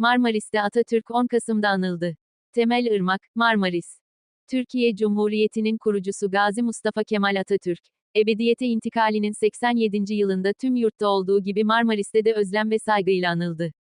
Marmaris'te Atatürk 10 Kasım'da anıldı. Temel Irmak, Marmaris. Türkiye Cumhuriyeti'nin kurucusu Gazi Mustafa Kemal Atatürk, ebediyete intikalinin 87. yılında tüm yurtta olduğu gibi Marmaris'te de özlem ve saygıyla anıldı.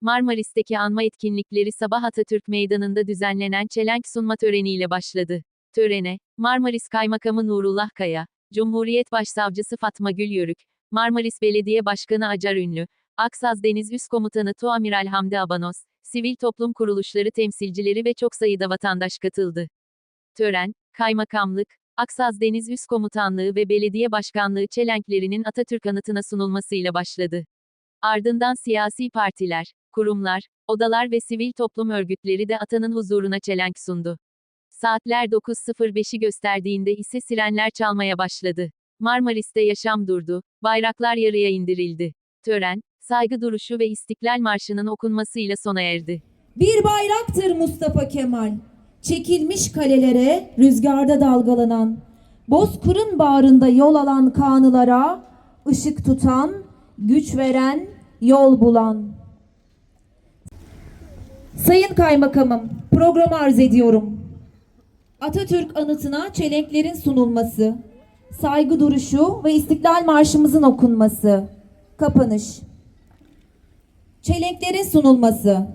Marmaris'teki anma etkinlikleri sabah Atatürk Meydanı'nda düzenlenen çelenk sunma töreniyle başladı. Törene, Marmaris Kaymakamı Nurullah Kaya, Cumhuriyet Başsavcısı Fatma Gül Yörük, Marmaris Belediye Başkanı Acar Ünlü, Aksaz Deniz Üst Komutanı Tuamiral Hamdi Abanos, sivil toplum kuruluşları temsilcileri ve çok sayıda vatandaş katıldı. Tören, kaymakamlık, Aksaz Deniz Üst Komutanlığı ve Belediye Başkanlığı çelenklerinin Atatürk anıtına sunulmasıyla başladı. Ardından siyasi partiler, kurumlar, odalar ve sivil toplum örgütleri de atanın huzuruna çelenk sundu. Saatler 9.05'i gösterdiğinde ise sirenler çalmaya başladı. Marmaris'te yaşam durdu, bayraklar yarıya indirildi. Tören, saygı duruşu ve İstiklal Marşı'nın okunmasıyla sona erdi. Bir bayraktır Mustafa Kemal. Çekilmiş kalelere rüzgarda dalgalanan, Bozkır'ın bağrında yol alan kanılara, ışık tutan, güç veren, yol bulan. Sayın Kaymakamım, programı arz ediyorum. Atatürk anıtına çelenklerin sunulması, saygı duruşu ve İstiklal Marşımızın okunması. Kapanış. Çelenklerin sunulması.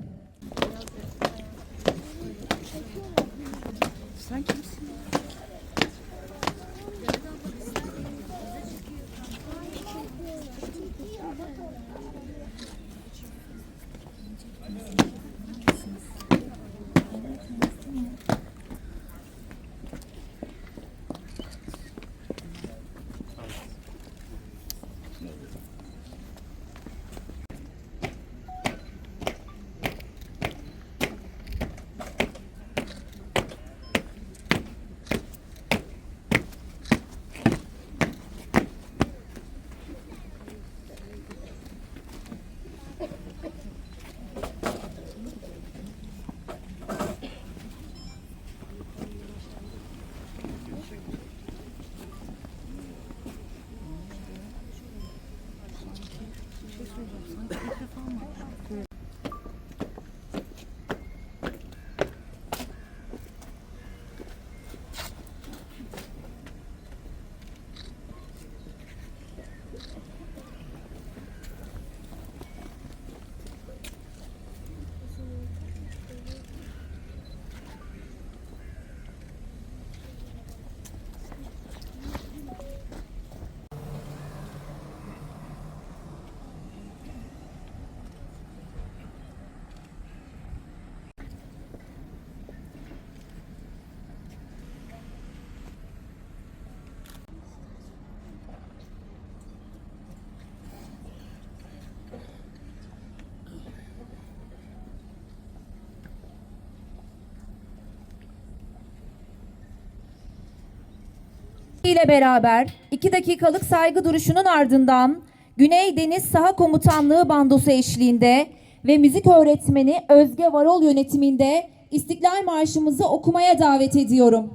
İle beraber 2 dakikalık saygı duruşunun ardından Güney Deniz Saha Komutanlığı bandosu eşliğinde ve müzik öğretmeni Özge Varol yönetiminde İstiklal Marşımızı okumaya davet ediyorum.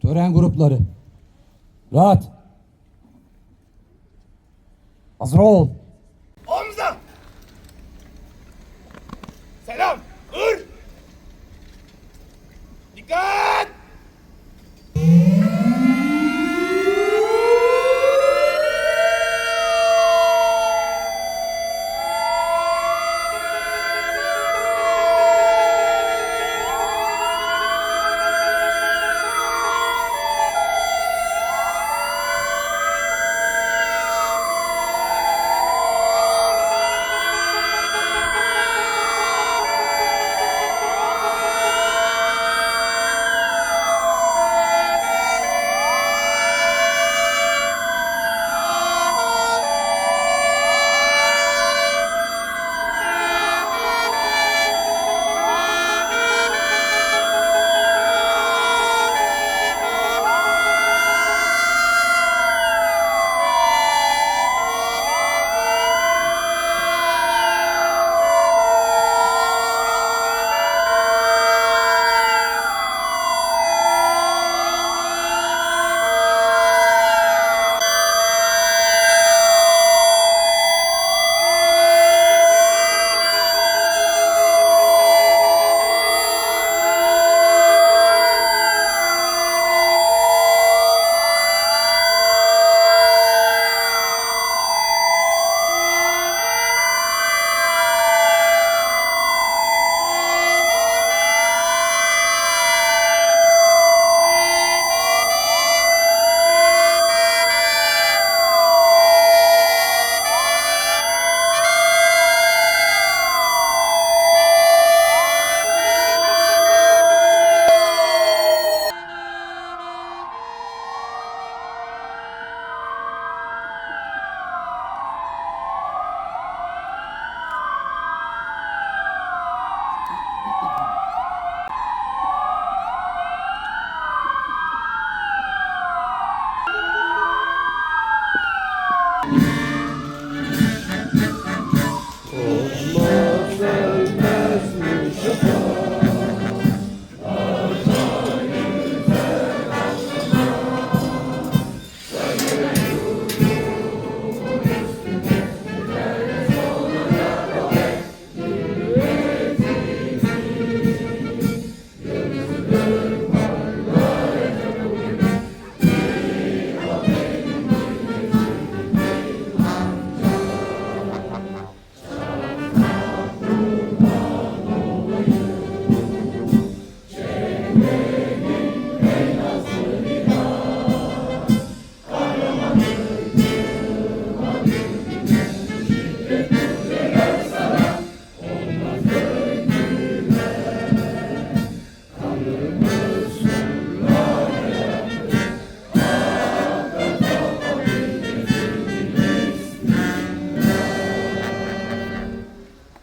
Tören grupları. Rahat. Hazır ol.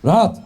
Rahat.